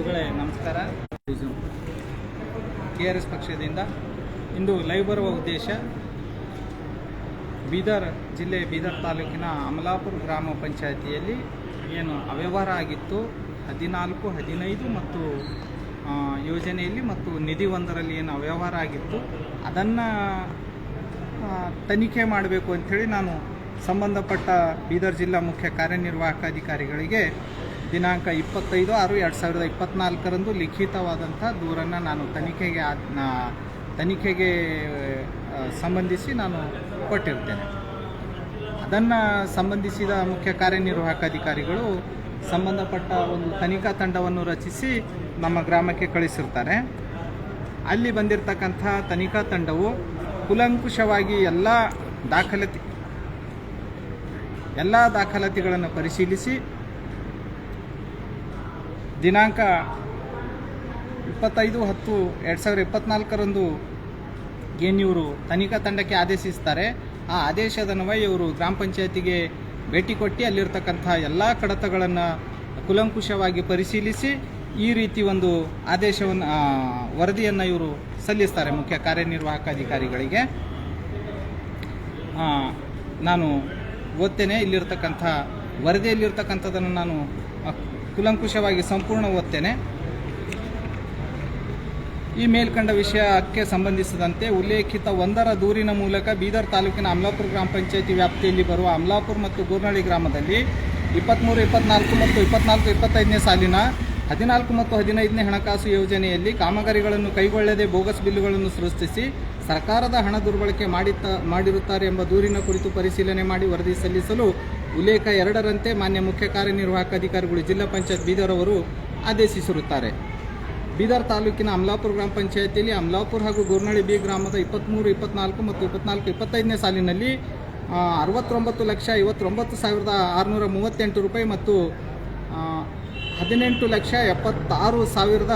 ಬಂಧುಗಳೇ, ನಮಸ್ಕಾರ. K R S ಪಕ್ಷದಿಂದ ಇಂದು ಲೈವ್ ಬರುವ ಉದ್ದೇಶ ಬೀದರ್ ಜಿಲ್ಲೆ ಬೀದರ್ ತಾಲೂಕಿನ ಅಮಲಾಪುರ ಗ್ರಾಮ ಪಂಚಾಯಿತಿಯಲ್ಲಿ ಏನು ಅವ್ಯವಹಾರ ಆಗಿತ್ತು. ಹದಿನಾಲ್ಕು, ಹದಿನೈದು ಮತ್ತು ಯೋಜನೆಯಲ್ಲಿ ಮತ್ತು ನಿಧಿ ಒಂದರಲ್ಲಿ ಏನು ಅವ್ಯವಹಾರ ಆಗಿತ್ತು. ಅದನ್ನು ತನಿಖೆ ಮಾಡಬೇಕು ಅಂಥೇಳಿ ನಾನು ಸಂಬಂಧಪಟ್ಟ ಬೀದರ್ ಜಿಲ್ಲಾ ಮುಖ್ಯ ಕಾರ್ಯನಿರ್ವಾಹಕ ಅಧಿಕಾರಿಗಳಿಗೆ ದಿನಾಂಕ ಇಪ್ಪತ್ತೈದು ಆರು ಎರಡು ಸಾವಿರದ ಇಪ್ಪತ್ತ್ನಾಲ್ಕರಂದು ಲಿಖಿತವಾದಂಥ ದೂರನ್ನು ನಾನು ತನಿಖೆಗೆ ತನಿಖೆಗೆ ಸಂಬಂಧಿಸಿ ನಾನು ಕೊಟ್ಟಿರ್ತೇನೆ. ಅದನ್ನು ಸಂಬಂಧಿಸಿದ ಮುಖ್ಯ ಕಾರ್ಯನಿರ್ವಾಹಕ ಅಧಿಕಾರಿಗಳು ಸಂಬಂಧಪಟ್ಟ ಒಂದು ತನಿಖಾ ತಂಡವನ್ನು ರಚಿಸಿ ನಮ್ಮ ಗ್ರಾಮಕ್ಕೆ ಕಳಿಸಿರ್ತಾರೆ. ಅಲ್ಲಿ ಬಂದಿರತಕ್ಕಂಥ ತನಿಖಾ ತಂಡವು ಕುಲಂಕುಷವಾಗಿ ಎಲ್ಲ ದಾಖಲಾತಿ ಎಲ್ಲ ದಾಖಲಾತಿಗಳನ್ನು ಪರಿಶೀಲಿಸಿ ದಿನಾಂಕ ಇಪ್ಪತ್ತೈದು ಹತ್ತು ಎರಡು ಸಾವಿರದ ಇಪ್ಪತ್ತ್ನಾಲ್ಕರಂದು ಏನು ಇವರು ತನಿಖಾ ತಂಡಕ್ಕೆ ಆದೇಶಿಸ್ತಾರೆ. ಆ ಆದೇಶದನ್ವಯ ಇವರು ಗ್ರಾಮ ಪಂಚಾಯತಿಗೆ ಭೇಟಿ ಕೊಟ್ಟು ಅಲ್ಲಿರ್ತಕ್ಕಂಥ ಎಲ್ಲ ಕಡತಗಳನ್ನು ಕುಲಂಕುಷವಾಗಿ ಪರಿಶೀಲಿಸಿ ಈ ರೀತಿ ಒಂದು ಆದೇಶವನ್ನು ವರದಿಯನ್ನು ಇವರು ಸಲ್ಲಿಸ್ತಾರೆ ಮುಖ್ಯ ಕಾರ್ಯನಿರ್ವಾಹಕ ಅಧಿಕಾರಿಗಳಿಗೆ. ನಾನು ಓದ್ತೇನೆ, ಇಲ್ಲಿರ್ತಕ್ಕಂಥ ವರದಿಯಲ್ಲಿರ್ತಕ್ಕಂಥದ್ದನ್ನು ನಾನು ಕುಲಂಕುಷವಾಗಿ ಸಂಪೂರ್ಣ ಓದ್ತೇನೆ. ಈ ಮೇಲ್ಕಂಡ ವಿಷಯಕ್ಕೆ ಸಂಬಂಧಿಸಿದಂತೆ ಉಲ್ಲೇಖಿತ ಒಂದರ ದೂರಿನ ಮೂಲಕ ಬೀದರ್ ತಾಲೂಕಿನ ಅಮಲಾಪುರ ಗ್ರಾಮ ಪಂಚಾಯಿತಿ ವ್ಯಾಪ್ತಿಯಲ್ಲಿ ಬರುವ ಅಮಲಾಪುರ ಮತ್ತು ಗೂರ್ನಳ್ಳಿ ಗ್ರಾಮದಲ್ಲಿ ಇಪ್ಪತ್ತ್ಮೂರು ಇಪ್ಪತ್ನಾಲ್ಕು ಮತ್ತು ಇಪ್ಪತ್ನಾಲ್ಕು, ಇಪ್ಪತ್ತೈದನೇ ಸಾಲಿನ ಹದಿನಾಲ್ಕು ಮತ್ತು ಹದಿನೈದನೇ ಹಣಕಾಸು ಯೋಜನೆಯಲ್ಲಿ ಕಾಮಗಾರಿಗಳನ್ನು ಕೈಗೊಳ್ಳದೆ ಬೋಗಸ್ ಬಿಲ್ಲುಗಳನ್ನು ಸೃಷ್ಟಿಸಿ ಸರ್ಕಾರದ ಹಣ ದುರ್ಬಳಕೆ ಮಾಡಿತ್ತ, ಮಾಡಿರುತ್ತಾರೆ ಎಂಬ ದೂರಿನ ಕುರಿತು ಪರಿಶೀಲನೆ ಮಾಡಿ ವರದಿ ಸಲ್ಲಿಸಲು ಉಲ್ಲೇಖ ಎರಡರಂತೆ ಮಾನ್ಯ ಮುಖ್ಯ ಕಾರ್ಯನಿರ್ವಾಹಕ ಅಧಿಕಾರಿಗಳು ಜಿಲ್ಲಾ ಪಂಚಾಯತ್ ಬೀದರ್ ಅವರು ಆದೇಶಿಸಿರುತ್ತಾರೆ. ಬೀದರ್ ತಾಲೂಕಿನ ಅಮಲಾಪುರ ಗ್ರಾಮ ಪಂಚಾಯತಿಯಲ್ಲಿ ಅಮಲಾಪುರ ಹಾಗೂ ಗೋರ್ನಳ್ಳಿ ಬಿ ಗ್ರಾಮದ ಇಪ್ಪತ್ತ್ಮೂರು ಇಪ್ಪತ್ನಾಲ್ಕು ಮತ್ತು ಇಪ್ಪತ್ನಾಲ್ಕು, ಇಪ್ಪತ್ತೈದನೇ ಸಾಲಿನಲ್ಲಿ ಅರವತ್ತೊಂಬತ್ತು ಲಕ್ಷ ಐವತ್ತೊಂಬತ್ತು ಸಾವಿರದ ಆರುನೂರ ಮೂವತ್ತೆಂಟು ರೂಪಾಯಿ ಮತ್ತು ಹದಿನೆಂಟು ಲಕ್ಷ ಎಪ್ಪತ್ತಾರು ಸಾವಿರದ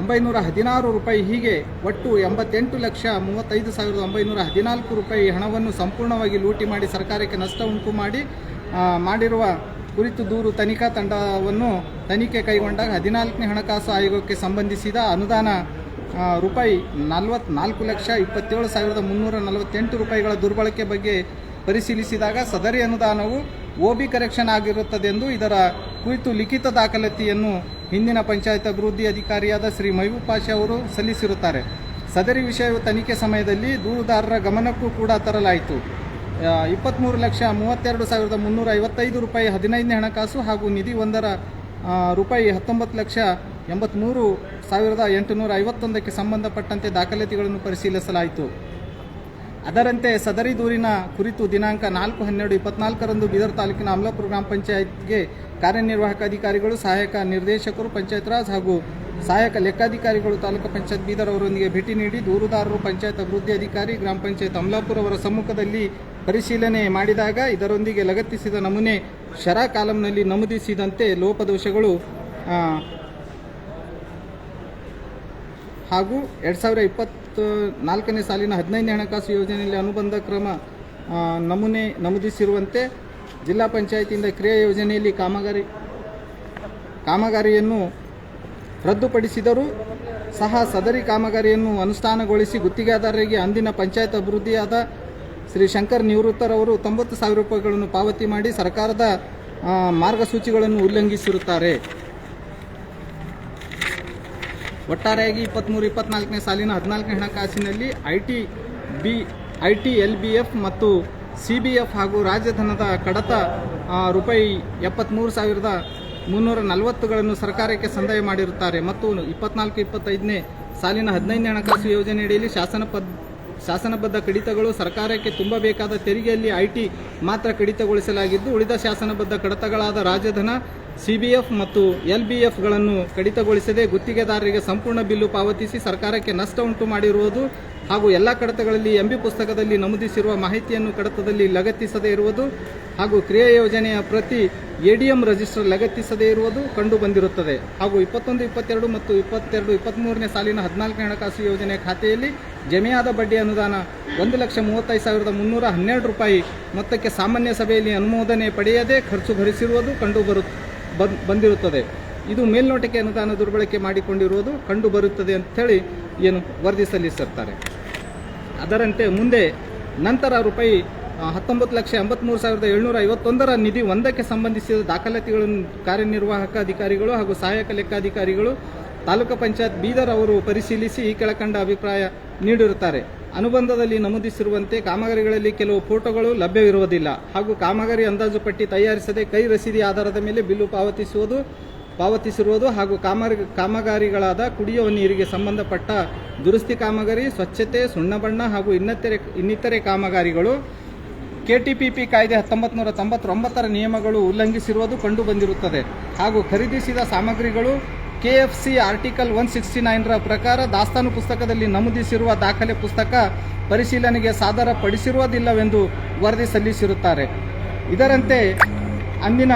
ಒಂಬೈನೂರ ಹದಿನಾರು ರೂಪಾಯಿ ಹೀಗೆ ಒಟ್ಟು ಎಂಬತ್ತೆಂಟು ಲಕ್ಷ ಮೂವತ್ತೈದು ಸಾವಿರದ ಒಂಬೈನೂರ ಹದಿನಾಲ್ಕು ರೂಪಾಯಿ ಹಣವನ್ನು ಸಂಪೂರ್ಣವಾಗಿ ಲೂಟಿ ಮಾಡಿ ಸರ್ಕಾರಕ್ಕೆ ನಷ್ಟ ಉಂಟು ಮಾಡಿ ಮಾಡಿರುವ ಕುರಿತು ದೂರು ತನಿಖಾ ತಂಡವನ್ನು ತನಿಖೆ ಕೈಗೊಂಡಾಗ ಹದಿನಾಲ್ಕನೇ ಹಣಕಾಸು ಆಯೋಗಕ್ಕೆ ಸಂಬಂಧಿಸಿದ ಅನುದಾನ ರೂಪಾಯಿ ನಲವತ್ನಾಲ್ಕು ಲಕ್ಷ ಇಪ್ಪತ್ತೇಳು ಸಾವಿರದ ಮುನ್ನೂರ ನಲವತ್ತೆಂಟು ರೂಪಾಯಿಗಳ ದುರ್ಬಳಕೆ ಬಗ್ಗೆ ಪರಿಶೀಲಿಸಿದಾಗ ಸದರಿ ಅನುದಾನವು ಓಬಿ ಕರೆಕ್ಷನ್ ಆಗಿರುತ್ತದೆಂದು ಇದರ ಕುರಿತು ಲಿಖಿತ ದಾಖಲಾತಿಯನ್ನು ಹಿಂದಿನ ಪಂಚಾಯತ್ ಅಭಿವೃದ್ಧಿ ಅಧಿಕಾರಿಯಾದ ಶ್ರೀ ಮೈಬೂಬ್ ಅವರು ಸಲ್ಲಿಸಿರುತ್ತಾರೆ. ಸದರಿ ವಿಷಯವು ತನಿಖೆ ಸಮಯದಲ್ಲಿ ದೂರುದಾರರ ಗಮನಕ್ಕೂ ಕೂಡ ತರಲಾಯಿತು. ಇಪ್ಪತ್ತ್ಮೂರು ಲಕ್ಷ ಮೂವತ್ತೆರಡು ಸಾವಿರದ ಮುನ್ನೂರ ಐವತ್ತೈದು ರೂಪಾಯಿ ಹದಿನೈದನೇ ಹಣಕಾಸು ಹಾಗೂ ನಿಧಿ ಒಂದರ ರೂಪಾಯಿ ಹತ್ತೊಂಬತ್ತು ಲಕ್ಷ ಎಂಬತ್ತ್ಮೂರು ಸಾವಿರದ ಎಂಟುನೂರ ಐವತ್ತೊಂದಕ್ಕೆ ಸಂಬಂಧಪಟ್ಟಂತೆ ದಾಖಲಾತಿಗಳನ್ನು ಪರಿಶೀಲಿಸಲಾಯಿತು. ಅದರಂತೆ ಸದರಿ ದೂರಿನ ಕುರಿತು ದಿನಾಂಕ ನಾಲ್ಕು ಹನ್ನೆರಡು ಇಪ್ಪತ್ನಾಲ್ಕರಂದು ಬೀದರ್ ತಾಲೂಕಿನ ಅಮಲಾಪುರ ಗ್ರಾಮ ಪಂಚಾಯತ್ಗೆ ಕಾರ್ಯನಿರ್ವಾಹಕ ಅಧಿಕಾರಿಗಳು, ಸಹಾಯಕ ನಿರ್ದೇಶಕರು, ಪಂಚಾಯತ್ ರಾಜ್ ಹಾಗೂ ಸಹಾಯಕ ಲೆಕ್ಕಾಧಿಕಾರಿಗಳು, ತಾಲೂಕು ಪಂಚಾಯತ್ ಬೀದರ್ ಅವರೊಂದಿಗೆ ಭೇಟಿ ನೀಡಿ ದೂರುದಾರರು, ಪಂಚಾಯತ್ ಅಭಿವೃದ್ಧಿ ಅಧಿಕಾರಿ, ಗ್ರಾಮ ಪಂಚಾಯತ್ ಅಮಲಾಪುರ ಅವರ ಸಮ್ಮುಖದಲ್ಲಿ ಪರಿಶೀಲನೆ ಮಾಡಿದಾಗ ಇದರೊಂದಿಗೆ ಲಗತ್ತಿಸಿದ ನಮೂನೆ ಶರಾ ಕಾಲಂನಲ್ಲಿ ನಮೂದಿಸಿದಂತೆ ಲೋಪದೋಷಗಳು ಹಾಗೂ ಎರಡು ಸಾವಿರ ಇಪ್ಪತ್ತು ನಾಲ್ಕನೇ ಸಾಲಿನ ಹದಿನೈದನೇ ಹಣಕಾಸು ಯೋಜನೆಯಲ್ಲಿ ಅನುಬಂಧ ಕ್ರಮ ನಮೂನೆ ನಮೂದಿಸಿರುವಂತೆ ಜಿಲ್ಲಾ ಪಂಚಾಯತಿಯಿಂದ ಕ್ರಿಯಾ ಯೋಜನೆಯಲ್ಲಿ ಕಾಮಗಾರಿ, ಕಾಮಗಾರಿಯನ್ನು ರದ್ದುಪಡಿಸಿದರೂ ಸಹ ಸದರಿ ಕಾಮಗಾರಿಯನ್ನು ಅನುಷ್ಠಾನಗೊಳಿಸಿ ಗುತ್ತಿಗೆದಾರರಿಗೆ ಅಂದಿನ ಪಂಚಾಯತ್ ಅಭಿವೃದ್ಧಿಯಾದ ಶ್ರೀ ಶಂಕರ್ ನಿವೃತ್ತರವರು ತೊಂಬತ್ತು ಸಾವಿರ ರೂಪಾಯಿಗಳನ್ನು ಪಾವತಿ ಮಾಡಿ ಸರ್ಕಾರದ ಮಾರ್ಗಸೂಚಿಗಳನ್ನು ಉಲ್ಲಂಘಿಸಿರುತ್ತಾರೆ. ಒಟ್ಟಾರೆಯಾಗಿ ಇಪ್ಪತ್ತ್ಮೂರು ಇಪ್ಪತ್ನಾಲ್ಕನೇ ಸಾಲಿನ ಹದಿನಾಲ್ಕನೇ ಹಣಕಾಸಿನಲ್ಲಿ I T B I T L B F ಮತ್ತು ಸಿ ಬಿ ಎಫ್ ಹಾಗೂ ರಾಜಧನದ ಕಡತ ರೂಪಾಯಿ ಎಪ್ಪತ್ತ್ಮೂರು ಸಾವಿರದ ಮುನ್ನೂರ ನಲವತ್ತುಗಳನ್ನು ಸರ್ಕಾರಕ್ಕೆ ಸಂದಾಯ ಮಾಡಿರುತ್ತಾರೆ. ಮತ್ತು ಇಪ್ಪತ್ನಾಲ್ಕು, ಇಪ್ಪತ್ತೈದನೇ ಸಾಲಿನ ಹದಿನೈದನೇ ಹಣಕಾಸು ಯೋಜನೆಯಡಿಯಲ್ಲಿ ಶಾಸನ ಪದ್ ಶಾಸನಬದ್ಧ ಕಡಿತಗಳು ಸರ್ಕಾರಕ್ಕೆ ತುಂಬಬೇಕಾದ ತೆರಿಗೆಯಲ್ಲಿ ಐ ಟಿ ಮಾತ್ರ ಕಡಿತಗೊಳಿಸಲಾಗಿದ್ದು, ಉಳಿದ ಶಾಸನಬದ್ಧ ಕಡತಗಳಾದ ರಾಜಧನ, ಸಿಬಿಎಫ್ ಮತ್ತು ಎಲ್ ಬಿ ಎಫ್ಗಳನ್ನು ಕಡಿತಗೊಳಿಸದೆ ಗುತ್ತಿಗೆದಾರರಿಗೆ ಸಂಪೂರ್ಣ ಬಿಲ್ಲು ಪಾವತಿಸಿ ಸರ್ಕಾರಕ್ಕೆ ನಷ್ಟ ಉಂಟು ಮಾಡಿರುವುದು ಹಾಗೂ ಎಲ್ಲ ಕಡತಗಳಲ್ಲಿ ಎಂಬಿ ಪುಸ್ತಕದಲ್ಲಿ ನಮೂದಿಸಿರುವ ಮಾಹಿತಿಯನ್ನು ಕಡತದಲ್ಲಿ ಲಗತ್ತಿಸದೇ ಇರುವುದು ಹಾಗೂ ಕ್ರಿಯಾ ಯೋಜನೆಯ ಪ್ರತಿ ಎಡಿಎಂ ರಿಜಿಸ್ಟರ್ ಲಗತ್ತಿಸದೇ ಇರುವುದು ಕಂಡು ಬಂದಿರುತ್ತದೆ. ಹಾಗೂ ಇಪ್ಪತ್ತೊಂದು, ಇಪ್ಪತ್ತೆರಡು ಮತ್ತು ಇಪ್ಪತ್ತೆರಡು ಇಪ್ಪತ್ತ್ಮೂರನೇ ಸಾಲಿನ ಹದಿನಾಲ್ಕನೇ ಹಣಕಾಸು ಯೋಜನೆ ಖಾತೆಯಲ್ಲಿ ಜಮೆಯಾದ ಬಡ್ಡಿ ಅನುದಾನ ಒಂದು ಲಕ್ಷ ಮೂವತ್ತೈದು ಸಾವಿರದ ಮುನ್ನೂರ ಹನ್ನೆರಡು ರೂಪಾಯಿ ಮೊತ್ತಕ್ಕೆ ಸಾಮಾನ್ಯ ಸಭೆಯಲ್ಲಿ ಅನುಮೋದನೆ ಪಡೆಯದೆ ಖರ್ಚು ಭರಿಸಿರುವುದು ಕಂಡು ಬರು ಬಂದ್- ಬಂದಿರುತ್ತದೆ. ಇದು ಮೇಲ್ನೋಟಕ್ಕೆ ಅನುದಾನ ದುರ್ಬಳಕೆ ಮಾಡಿಕೊಂಡಿರುವುದು ಕಂಡು ಬರುತ್ತದೆ ಅಂತೇಳಿ ಏನು ವರದಿ ಸಲ್ಲಿಸಿರ್ತಾರೆ. ಅದರಂತೆ ಮುಂದೆ ನಂತರ ರೂಪಾಯಿ ಹತ್ತೊಂಬತ್ತು ಲಕ್ಷ ಎಂಬತ್ಮೂರು ಸಾವಿರದ ಏಳ್ನೂರ ಐವತ್ತೊಂದರ ನಿಧಿ ಒಂದಕ್ಕೆ ಸಂಬಂಧಿಸಿದ ದಾಖಲಾತಿಗಳನ್ನು ಕಾರ್ಯನಿರ್ವಾಹಕ ಅಧಿಕಾರಿಗಳು ಹಾಗೂ ಸಹಾಯಕ ಲೆಕ್ಕಾಧಿಕಾರಿಗಳು ತಾಲೂಕು ಪಂಚಾಯತ್ ಬೀದರ್ ಅವರು ಪರಿಶೀಲಿಸಿ ಈ ಕೆಳಕಂಡ ಅಭಿಪ್ರಾಯ ನೀಡಿರುತ್ತಾರೆ. ಅನುಬಂಧದಲ್ಲಿ ನಮೂದಿಸಿರುವಂತೆ ಕಾಮಗಾರಿಗಳಲ್ಲಿ ಕೆಲವು ಫೋಟೋಗಳು ಲಭ್ಯವಿರುವುದಿಲ್ಲ. ಹಾಗೂ ಕಾಮಗಾರಿ ಅಂದಾಜು ಪಟ್ಟಿ ತಯಾರಿಸದೆ ಕೈ ರಸೀದಿ ಆಧಾರದ ಮೇಲೆ ಬಿಲ್ಲು ಪಾವತಿಸುವುದು, ಪಾವತಿಸಿರುವುದು ಹಾಗೂ ಕಾಮಗಾರಿ ಕಾಮಗಾರಿಗಳಾದ ಕುಡಿಯುವ ನೀರಿಗೆ ಸಂಬಂಧಪಟ್ಟ ದುರಸ್ತಿ ಕಾಮಗಾರಿ, ಸ್ವಚ್ಛತೆ, ಸುಣ್ಣ ಬಣ್ಣ ಹಾಗೂ ಇನ್ನಿತರೆ ಇನ್ನಿತರೆ ಕಾಮಗಾರಿಗಳು, ಕೆಟಿಪಿಪಿ ಕಾಯ್ದೆ ಹತ್ತೊಂಬತ್ತು ನೂರ ತೊಂಬತ್ತೊಂಬತ್ತರ ನಿಯಮಗಳು ಉಲ್ಲಂಘಿಸಿರುವುದು ಕಂಡುಬಂದಿರುತ್ತದೆ. ಹಾಗೂ ಖರೀದಿಸಿದ ಸಾಮಗ್ರಿಗಳು ಕೆಎಫ್ಸಿ ಆರ್ಟಿಕಲ್ ಒನ್ ಸಿಕ್ಸ್ಟಿ ನೈನ್ರ ಪ್ರಕಾರ ದಾಸ್ತಾನು ಪುಸ್ತಕದಲ್ಲಿ ನಮೂದಿಸಿರುವ ದಾಖಲೆ ಪುಸ್ತಕ ಪರಿಶೀಲನೆಗೆ ಸಾದರಪಡಿಸಿರುವುದಿಲ್ಲವೆಂದು ವರದಿ ಸಲ್ಲಿಸಿರುತ್ತಾರೆ. ಇದರಂತೆ ಅಂದಿನ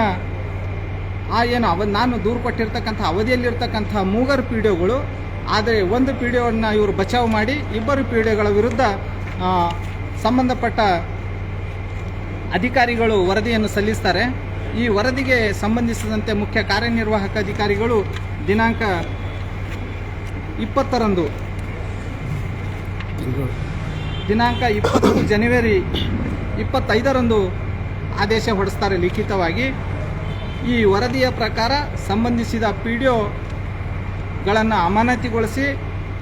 ಆ ಏನು ಅವ, ನಾನು ದೂರು ಕೊಟ್ಟಿರ್ತಕ್ಕಂಥ ಅವಧಿಯಲ್ಲಿರ್ತಕ್ಕಂಥ ಮೂಗರು ಪಿ ಆದರೆ ಒಂದು ಪಿ ಡಿಒನ ಇವರು ಬಚಾವ್ ಮಾಡಿ ಇಬ್ಬರು ಪಿ ವಿರುದ್ಧ ಸಂಬಂಧಪಟ್ಟ ಅಧಿಕಾರಿಗಳು ವರದಿಯನ್ನು ಸಲ್ಲಿಸ್ತಾರೆ. ಈ ವರದಿಗೆ ಸಂಬಂಧಿಸಿದಂತೆ ಮುಖ್ಯ ಕಾರ್ಯನಿರ್ವಾಹಕ ಅಧಿಕಾರಿಗಳು ದಿನಾಂಕ ಇಪ್ಪತ್ತರಂದು, ದಿನಾಂಕ ಇಪ್ಪತ್ತು ಜನವರಿ ಇಪ್ಪತ್ತೈದರಂದು ಆದೇಶ ಹೊಡೆಸ್ತಾರೆ ಲಿಖಿತವಾಗಿ. ಈ ವರದಿಯ ಪ್ರಕಾರ ಸಂಬಂಧಿಸಿದ ಪಿ ಡಿ ಒಗಳನ್ನು ಅಮಾನತಿಗೊಳಿಸಿ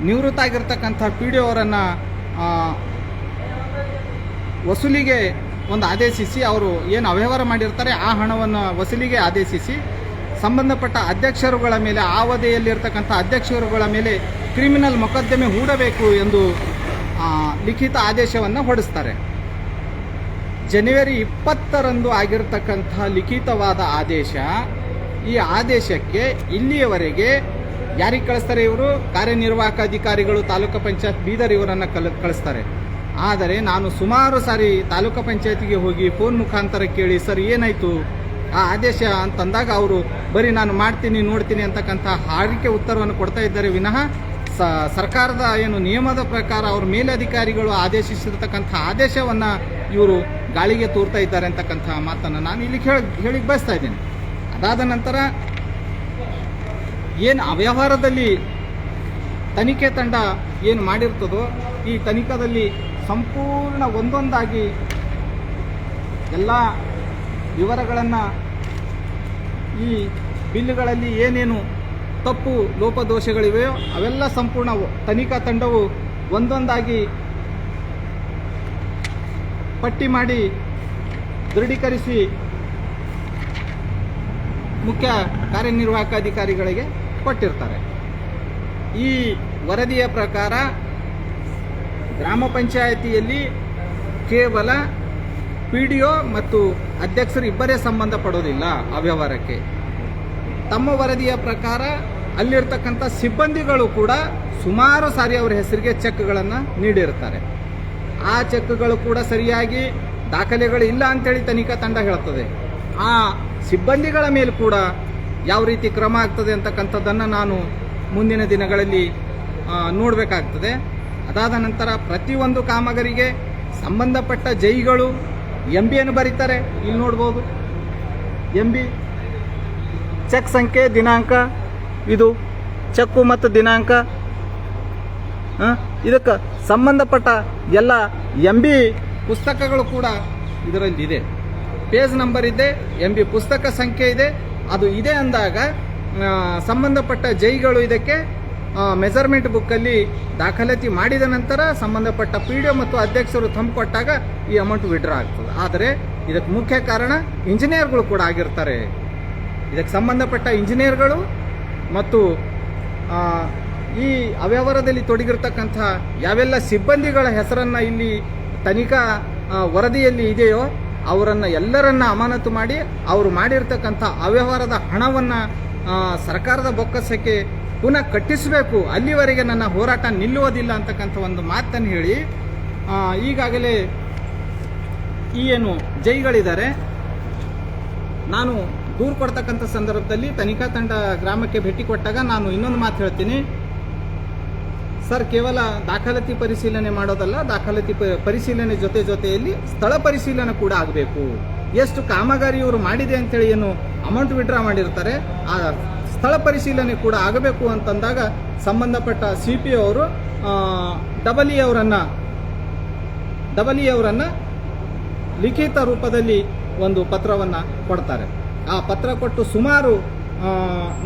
ನಿವೃತ್ತ ಆಗಿರ್ತಕ್ಕಂಥ ಪಿ ಡಿ ಅವರನ್ನು ವಸೂಲಿಗೆ ಒಂದು ಆದೇಶಿಸಿ ಅವರು ಏನು ಅವ್ಯವಹಾರ ಮಾಡಿರ್ತಾರೆ, ಆ ಹಣವನ್ನು ವಸೂಲಿಗೆ ಆದೇಶಿಸಿ ಸಂಬಂಧಪಟ್ಟ ಅಧ್ಯಕ್ಷರುಗಳ ಮೇಲೆ, ಆ ಅವಧಿಯಲ್ಲಿರ್ತಕ್ಕಂಥ ಅಧ್ಯಕ್ಷರುಗಳ ಮೇಲೆ ಕ್ರಿಮಿನಲ್ ಮೊಕದ್ದಮೆ ಹೂಡಬೇಕು ಎಂದು ಲಿಖಿತ ಆದೇಶವನ್ನು ಹೊರಡಿಸ್ತಾರೆ. ಜನವರಿ ಇಪ್ಪತ್ತರಂದು ಆಗಿರತಕ್ಕಂಥ ಲಿಖಿತವಾದ ಆದೇಶ, ಈ ಆದೇಶಕ್ಕೆ ಇಲ್ಲಿಯವರೆಗೆ ಯಾರಿಗೆ ಕಳಿಸ್ತಾರೆ ಇವರು? ಕಾರ್ಯನಿರ್ವಾಹಕ ಅಧಿಕಾರಿಗಳು, ತಾಲೂಕು ಪಂಚಾಯತ್ ಬೀದರ್ ಇವರನ್ನು ಕಲ್, ಕಳಿಸ್ತಾರೆ. ಆದರೆ ನಾನು ಸುಮಾರು ಸಾರಿ ತಾಲೂಕು ಪಂಚಾಯತಿಗೆ ಹೋಗಿ ಫೋನ್ ಮುಖಾಂತರ ಕೇಳಿ, ಸರ್, ಏನಾಯಿತು? ಆ ಆದೇಶ ಅಂತಂದಾಗ ಅವರು, ಬರೀ ನಾನು ಮಾಡ್ತೀನಿ, ನೋಡ್ತೀನಿ ಅಂತಕ್ಕಂಥ ಹಾರಿಕೆ ಉತ್ತರವನ್ನು ಕೊಡ್ತಾ ಇದ್ದಾರೆ. ವಿನಃ ಸರ್ಕಾರದ ಏನು ನಿಯಮದ ಪ್ರಕಾರ ಅವ್ರ ಮೇಲಧಿಕಾರಿಗಳು ಆದೇಶಿಸಿರ್ತಕ್ಕಂಥ ಆದೇಶವನ್ನು ಇವರು ಗಾಳಿಗೆ ತೋರ್ತಾ ಇದ್ದಾರೆ ಅಂತಕ್ಕಂಥ ಮಾತನ್ನು ನಾನು ಇಲ್ಲಿ ಹೇಳಿ ಹೇಳಿಕ್ಕೆ ಬಯಸ್ತಾ ಇದ್ದೇನೆ. ಅದಾದ ನಂತರ ಏನು ಅವ್ಯವಹಾರದಲ್ಲಿ ತನಿಖೆ ತಂಡ ಏನು ಮಾಡಿರ್ತದೋ, ಈ ತನಿಖಾದಲ್ಲಿ ಸಂಪೂರ್ಣ ಒಂದೊಂದಾಗಿ ಎಲ್ಲ ವಿವರಗಳನ್ನು ಈ ಬಿಲ್ಲುಗಳಲ್ಲಿ ಏನೇನು ತಪ್ಪು ಲೋಪದೋಷಗಳಿವೆಯೋ ಅವೆಲ್ಲ ಸಂಪೂರ್ಣ ತನಿಖಾ ತಂಡವು ಒಂದೊಂದಾಗಿ ಪಟ್ಟಿ ಮಾಡಿ ದೃಢೀಕರಿಸಿ ಮುಖ್ಯ ಕಾರ್ಯನಿರ್ವಾಹಕ ಅಧಿಕಾರಿಗಳಿಗೆ ಕೊಟ್ಟಿರ್ತಾರೆ. ಈ ವರದಿಯ ಪ್ರಕಾರ ಗ್ರಾಮ ಪಂಚಾಯಿತಿಯಲ್ಲಿ ಕೇವಲ ಪಿ ಡಿ ಒ ಮತ್ತು ಅಧ್ಯಕ್ಷರು ಇಬ್ಬರೇ ಸಂಬಂಧ ಪಡೋದಿಲ್ಲ ಅವ್ಯವಹಾರಕ್ಕೆ ತಮ್ಮ ವರದಿಯ ಪ್ರಕಾರ ಅಲ್ಲಿರ್ತಕ್ಕಂಥ ಸಿಬ್ಬಂದಿಗಳು ಕೂಡ ಸುಮಾರು ಸಾರಿ ಅವರ ಹೆಸರಿಗೆ ಚೆಕ್ಗಳನ್ನು ನೀಡಿರ್ತಾರೆ. ಆ ಚೆಕ್ಗಳು ಕೂಡ ಸರಿಯಾಗಿ ದಾಖಲೆಗಳು ಇಲ್ಲ ಅಂತೇಳಿ ತನಿಖಾ ತಂಡ ಹೇಳ್ತದೆ. ಆ ಸಿಬ್ಬಂದಿಗಳ ಮೇಲೆ ಕೂಡ ಯಾವ ರೀತಿ ಕ್ರಮ ಆಗ್ತದೆ ಅಂತಕ್ಕಂಥದ್ದನ್ನು ನಾನು ಮುಂದಿನ ದಿನಗಳಲ್ಲಿ ನೋಡಬೇಕಾಗ್ತದೆ. ಅದಾದ ನಂತರ ಪ್ರತಿಯೊಂದು ಕಾಮಗಾರಿಗೆ ಸಂಬಂಧಪಟ್ಟ ಜೈಗಳು ಎಂ ಬಿಯನ್ನು ಬರೀತಾರೆ. ಇಲ್ಲಿ ನೋಡ್ಬೋದು. ಎಂ ಬಿ ಚೆಕ್ ಸಂಖ್ಯೆ, ದಿನಾಂಕ, ಇದು ಚೆಕ್ಕು ಮತ್ತು ದಿನಾಂಕ. ಇದಕ್ಕೆ ಸಂಬಂಧಪಟ್ಟ ಎಲ್ಲ ಎಂ ಬಿ ಪುಸ್ತಕಗಳು ಕೂಡ ಇದರಲ್ಲಿದೆ. ಪೇಜ್ ನಂಬರ್ ಇದೆ ಎಂ ಬಿ ಪುಸ್ತಕ ಸಂಖ್ಯೆ ಇದೆ. ಅದು ಇದೆ ಅಂದಾಗ ಸಂಬಂಧಪಟ್ಟ ಜೈಗಳು ಇದಕ್ಕೆ ಮೆಜರ್ಮೆಂಟ್ ಬುಕ್ಕಲ್ಲಿ ದಾಖಲಾತಿ ಮಾಡಿದ ನಂತರ ಸಂಬಂಧಪಟ್ಟ ಪಿ ಡಿ ಮತ್ತು ಅಧ್ಯಕ್ಷರು ತಂಪು ಕೊಟ್ಟಾಗ ಈ ಅಮೌಂಟ್ ವಿಡ್ರಾ ಆಗ್ತದೆ. ಆದರೆ ಇದಕ್ಕೆ ಮುಖ್ಯ ಕಾರಣ ಇಂಜಿನಿಯರ್ಗಳು ಕೂಡ ಆಗಿರ್ತಾರೆ. ಇದಕ್ಕೆ ಸಂಬಂಧಪಟ್ಟ ಇಂಜಿನಿಯರ್ಗಳು ಮತ್ತು ಈ ಅವ್ಯವಹಾರದಲ್ಲಿ ತೊಡಗಿರ್ತಕ್ಕಂಥ ಯಾವೆಲ್ಲ ಸಿಬ್ಬಂದಿಗಳ ಹೆಸರನ್ನು ಇಲ್ಲಿ ತನಿಖಾ ವರದಿಯಲ್ಲಿ ಇದೆಯೋ ಅವರನ್ನು ಎಲ್ಲರನ್ನ ಅಮಾನತು ಮಾಡಿ ಅವರು ಮಾಡಿರ್ತಕ್ಕಂಥ ಅವ್ಯವಹಾರದ ಹಣವನ್ನು ಸರ್ಕಾರದ ಬೊಕ್ಕಸಕ್ಕೆ ಪುನಃ ಕಟ್ಟಿಸಬೇಕು. ಅಲ್ಲಿವರೆಗೆ ನನ್ನ ಹೋರಾಟ ನಿಲ್ಲುವುದಿಲ್ಲ ಅಂತಕ್ಕಂಥ ಒಂದು ಮಾತನ್ನು ಹೇಳಿ ಈಗಾಗಲೇ ಈ ಏನು ಜೈಗಳಿದ್ದಾರೆ, ನಾನು ದೂರು ಕೊಡ್ತಕ್ಕಂಥ ಸಂದರ್ಭದಲ್ಲಿ ತನಿಖಾ ತಂಡ ಗ್ರಾಮಕ್ಕೆ ಭೇಟಿ ಕೊಟ್ಟಾಗ ನಾನು ಇನ್ನೊಂದು ಮಾತು ಹೇಳ್ತೀನಿ. ಸರ್, ಕೇವಲ ದಾಖಲಾತಿ ಪರಿಶೀಲನೆ ಮಾಡೋದಲ್ಲ, ದಾಖಲಾತಿ ಪರಿಶೀಲನೆ ಜೊತೆ ಜೊತೆಯಲ್ಲಿ ಸ್ಥಳ ಪರಿಶೀಲನೆ ಕೂಡ ಆಗಬೇಕು. ಎಷ್ಟು ಕಾಮಗಾರಿ ಇವರು ಮಾಡಿದೆ ಅಂತೇಳಿ ಏನು ಅಮೌಂಟ್ ವಿಡ್ರಾ ಮಾಡಿರ್ತಾರೆ, ಆ ಸ್ಥಳ ಪರಿಶೀಲನೆ ಕೂಡ ಆಗಬೇಕು ಅಂತಂದಾಗ ಸಂಬಂಧಪಟ್ಟ ಸಿ ಪಿ ಅವರು ಡಬಲ್ ಇ ಅವರನ್ನು ಡಬಲ್ ಇ ಅವರನ್ನು ಲಿಖಿತ ರೂಪದಲ್ಲಿ ಒಂದು ಪತ್ರವನ್ನು ಕೊಡ್ತಾರೆ. ಆ ಪತ್ರ ಕೊಟ್ಟು ಸುಮಾರು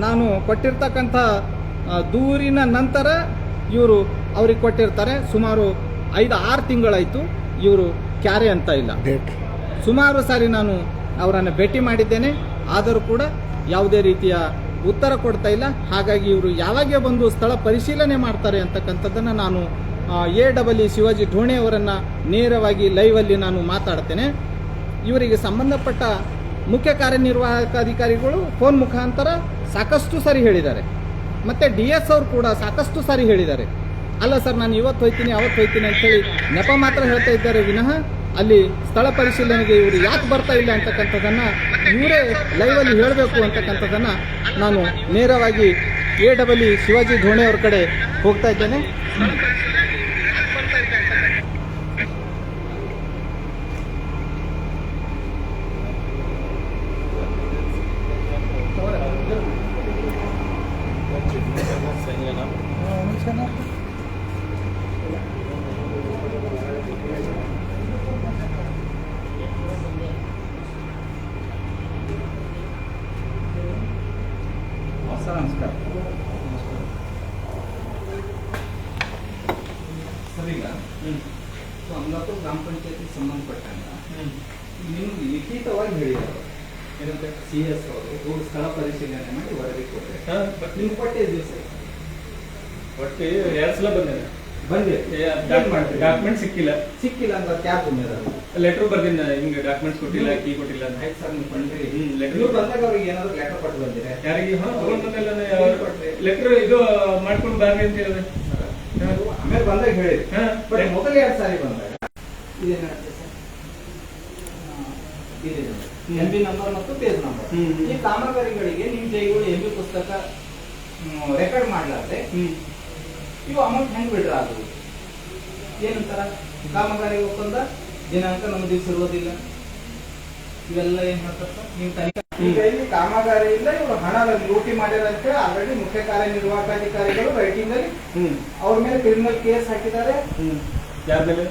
ನಾನು ಕೊಟ್ಟಿರ್ತಕ್ಕಂಥ ದೂರಿನ ನಂತರ ಇವರು ಅವ್ರಿಗೆ ಕೊಟ್ಟಿರ್ತಾರೆ. ಸುಮಾರು ಐದು ಆರು ತಿಂಗಳಾಯಿತು ಇವರು ಕ್ಯಾರೆ ಅಂತ ಇಲ್ಲ. ಸುಮಾರು ಸಾರಿ ನಾನು ಅವರನ್ನು ಭೇಟಿ ಮಾಡಿದ್ದೇನೆ. ಆದರೂ ಕೂಡ ಯಾವುದೇ ರೀತಿಯ ಉತ್ತರ ಕೊಡ್ತಾ ಇಲ್ಲ. ಹಾಗಾಗಿ ಇವರು ಯಾವಾಗ ಬಂದು ಸ್ಥಳ ಪರಿಶೀಲನೆ ಮಾಡ್ತಾರೆ ಅಂತಕ್ಕಂಥದ್ದನ್ನು ನಾನು A double E Shivaji Dhone ಅವರನ್ನು ನೇರವಾಗಿ ಲೈವಲ್ಲಿ ನಾನು ಮಾತಾಡ್ತೇನೆ. ಇವರಿಗೆ ಸಂಬಂಧಪಟ್ಟ ಮುಖ್ಯ ಕಾರ್ಯನಿರ್ವಾಹಕ ಅಧಿಕಾರಿಗಳು ಫೋನ್ ಮುಖಾಂತರ ಸಾಕಷ್ಟು ಸಾರಿ ಹೇಳಿದ್ದಾರೆ. ಮತ್ತು ಡಿ ಎಸ್ ಅವರು ಕೂಡ ಸಾಕಷ್ಟು ಸಾರಿ ಹೇಳಿದ್ದಾರೆ. ಅಲ್ಲ ಸರ್, ನಾನು ಇವತ್ತು ಹೋಯ್ತೀನಿ, ಅವತ್ತು ಹೋಯ್ತೀನಿ ಅಂತೇಳಿ ನೆಪ ಮಾತ್ರ ಹೇಳ್ತಾ ಇದ್ದಾರೆ ವಿನಃ. ಅಲ್ಲಿ ಸ್ಥಳ ಪರಿಶೀಲನೆಗೆ ಇವರು ಯಾಕೆ ಬರ್ತಾ ಇಲ್ಲ ಅಂತಕ್ಕಂಥದ್ದನ್ನು ಇವರೇ ಲೈವಲ್ಲಿ ಹೇಳಬೇಕು ಅಂತಕ್ಕಂಥದ್ದನ್ನು ನಾನು ನೇರವಾಗಿ ಎ ಡಬಲ್ ಶಿವಾಜಿ ಧೋಣೆ ಅವ್ರ ಕಡೆ ಹೋಗ್ತಾ ಇದ್ದೇನೆ. ಸರ್ ಈಗ ಸೊ ಅಮಲಾಪುರ ಗ್ರಾಮ ಪಂಚಾಯತಿಗೆ ಸಂಬಂಧಪಟ್ಟಂಗ ನಿಮ್ಗೆ ಲಿಖಿತವಾಗಿ ಹೇಳಿದ್ದಾರೆ ಏನಂತ ಸಿ ಎಸ್ ಅವರು ಸ್ಥಳ ಪರಿಶೀಲನೆ ಮಾಡಿ ವರದಿ ಕೊಟ್ಟರೆ ನಿಮ್ಗೆ ಕೊಟ್ಟೆ ದಿವಸ ಒಟ್ಟು ಎರಡು ಸಲ ಬಂದೆ ಏನ್ ಡಾಕ್ಯುಮೆಂಟ್ ಸಿಕ್ಕಿಲ್ಲ. ಸಿಕ್ಕಿಲ್ಲ ಅಂತ ಕ್ಯಾಬ್ ಬಂದಿರೋದು ಲೆಟರ್ ಬರ್ದಿನ ಹಿಂಗೆ ಡಾಕ್ಯುಮೆಂಟ್ಸ್ ಕೊಟ್ಟಿಲ್ಲ ಕೀ ಕೊಟ್ಟಿಲ್ಲ ಅಂತ. ಆಯ್ತು ಸರ್ ನೀವು ಬಂದ್ರಿ. letter. ಬಂದಾಗ ಅವ್ರಿಗೆ ಏನಾದ್ರು ಲೆಟರ್ ಕೊಟ್ಟು ಬಂದಿರಿ? ಯಾರಿಗೆ? ಹಾ ಲೆಟರ್ ಇದು ಮಾಡ್ಕೊಂಡು ಬರ್ರಿ ಅಂತ ಹೇಳಿದ್ರೆ ಆಮೇಲೆ ಬಂದಾಗ ಹೇಳಿ. ಹಾ. ಬಟ್ ಮೊದಲ ಎರಡು ಸಾರಿ ಬಂದಾಗ. ಇದಿದೆ ಎಂ ಬಿ ನಂಬರ್ ಮತ್ತು ಪೇಜ್ ನಂಬರ್. ಈ ಕಾಮಗಾರಿಗಳಿಗೆ ನಿಮ್ಮ ಜೈಗಳು ಎಂ ಬಿ ಪುಸ್ತಕ ರೆಕಾರ್ಡ್ ಮಾಡ್ಲಾರ್ದೆ ಹ್ಮ್. ಇವು ಅಮೌಂಟ್ ಹೆಂಗ್ ಬಿಡ್ರ ಅದು? ಏನಂತಾರ? ಕಾಮಗಾರಿ ಒಪ್ಪಂದ? ದಿನಾಂಕ ನಮ್ಗೆ ದಿವಸ ಇರೋದಿಲ್ಲ. ಇವೆಲ್ಲ ಏನ್ ಮಾಡ್ತಾರ ನೀವು ತನಿಖೆ ಈಗ ಇಲ್ಲಿ ಕಾಮಗಾರಿಯಿಂದ ಇವರು ಹಣದ ಲೂಟಿ ಹೇಳಿ ಆಲ್ರೆಡಿ ಮುಖ್ಯ ಕಾರ್ಯನಿರ್ವಾಹಕಾಧಿಕಾರಿಗಳು ರೈಟಿಂಗ್ ಅಲ್ಲಿ ಹ್ಮ್. ಅವ್ರ ಮೇಲೆ ಕ್ರಿಮಿನಲ್ ಕೇಸ್ ಹಾಕಿದ್ದಾರೆ. ಹ್ಮ್. ಯಾರ ಮೇಲೆ?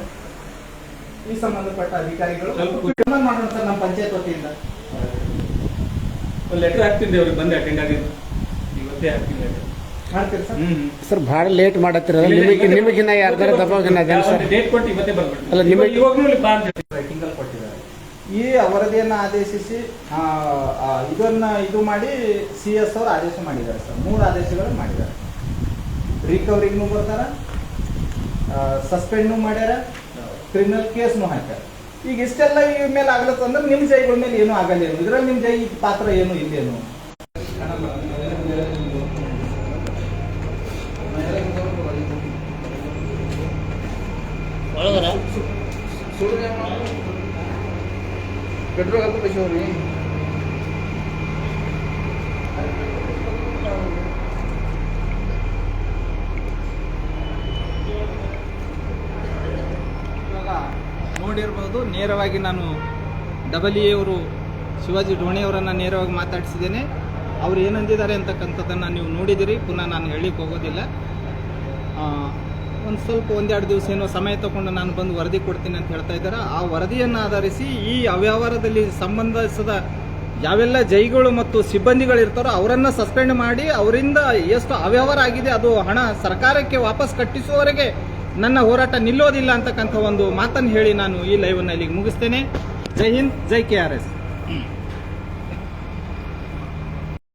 ಈ ಸಂಬಂಧಪಟ್ಟ ಅಧಿಕಾರಿಗಳು. ಕ್ರಿಮಿನಲ್ ಮಾಡೋಣ ಸರ್ ನಮ್ಮ ಪಂಚಾಯತ್ ವತಿಯಿಂದ. ಒಂದು ಲೆಟರ್ ಹಾಕ್ತಿದ್ದೆ ಅವ್ರಿಗೆ ಬಂದೆ ಅಟೆಂಡ್ ಆಗಿದ್ದು ಇವತ್ತೇ ಹಾಕ್ತೀನಿ ಲೆಟರ್ ಸರ್? ಭಾಳ ಲೇಟ್ ಮಾಡತ್ತಿರ ನಿಮಗೆ ನಿಮಗಿನ್ನ ಯಾರ್ದಾರ ದಬಾಗಿನ ಅದೇನು ಸರ್? ಡೇಟ್ ಕೊಟ್ಟು ಇವತ್ತೇ ಅಲ್ಲ, ನಿಮಗೆ- ಇವಾಗ ಇಲ್ಲಿ ಬಾ ಅಂತ ಹೇಳಿ. ರೈಟಿಂಗ್ ಅಲ್ಲಿ ಕೊಟ್ಟಿದ್ದಾರೆ? ಈ ವರದಿಯನ್ನು ಆದೇಶಿಸಿ ಇದನ್ನ ಇದು ಮಾಡಿ ಸಿ ಎಸ್ ಅವರು ಆದೇಶ ಮಾಡಿದ್ದಾರೆ ಸರ್ ಮೂರು ಆದೇಶಗಳು ಮಾಡಿದ್ದಾರೆ ರಿಕವರಿಗೂ ಬರ್ತಾರ ಸಸ್ಪೆಂಡ್ನು ಮಾಡ್ಯಾರ ಕ್ರಿಮಿನಲ್ ಕೇಸ್ನು ಹಾಕ್ಯಾರ ಈಗ ಇಷ್ಟೆಲ್ಲ ಈ ಮೇಲೆ ಆಗ್ಲತ್ತಂದ್ರೆ ನಿಮ್ಮ ಜೈಗಳ ಮೇಲೆ ಏನು ಆಗಲ್ಲೇನು ಇದ್ರ ನಿಮ್ಮ ಜೈ ಪಾತ್ರ ಏನು ಇಲ್ಲೇನು ಪೆಟ್ರೋಲ್ ಹಾಕಿ ಇವಾಗ ನೋಡಿರ್ಬೋದು, ನೇರವಾಗಿ ನಾನು ಡಬಲ್ ಅವರು, ಶಿವಾಜಿ ಡೋಣಿಯವರನ್ನು ನೇರವಾಗಿ ಮಾತಾಡಿಸಿದ್ದೇನೆ. ಅವ್ರು ಏನಂದಿದ್ದಾರೆ ಅಂತಕ್ಕಂಥದ್ದನ್ನು ನೀವು ನೋಡಿದಿರಿ ಪುನಃ ನಾನು ಹೇಳಿಕ್ಕೆ ಹೋಗೋದಿಲ್ಲ. ಒಂದು ಸ್ವಲ್ಪ ಒಂದೆರಡು ದಿವಸ ಏನೋ ಸಮಯ ತಗೊಂಡು ನಾನು ಬಂದು ವರದಿ ಕೊಡ್ತೀನಿ ಅಂತ ಹೇಳ್ತಾ ಇದ್ದಾರೆ. ಆ ವರದಿಯನ್ನು ಆಧರಿಸಿ ಈ ಅವ್ಯವಹಾರದಲ್ಲಿ ಸಂಬಂಧಿಸಿದ ಯಾವೆಲ್ಲ ಜೈಗಳು ಮತ್ತು ಸಿಬ್ಬಂದಿಗಳು ಇರ್ತಾರೋ ಅವರನ್ನು ಸಸ್ಪೆಂಡ್ ಮಾಡಿ ಅವರಿಂದ ಎಷ್ಟು ಅವ್ಯವಹಾರ ಆಗಿದೆ ಅದು ಹಣ ಸರ್ಕಾರಕ್ಕೆ ವಾಪಸ್ ಕಟ್ಟಿಸುವವರೆಗೆ ನನ್ನ ಹೋರಾಟ ನಿಲ್ಲೋದಿಲ್ಲ ಅಂತಕ್ಕಂಥ ಒಂದು ಮಾತನ್ನು ಹೇಳಿ ನಾನು ಈ ಲೈವ್ನಲ್ಲಿ ಇಲ್ಲಿಗೆ ಮುಗಿಸ್ತೇನೆ. ಜೈ ಹಿಂದ್, ಜೈ ಕೆ ಆರ್ ಎಸ್.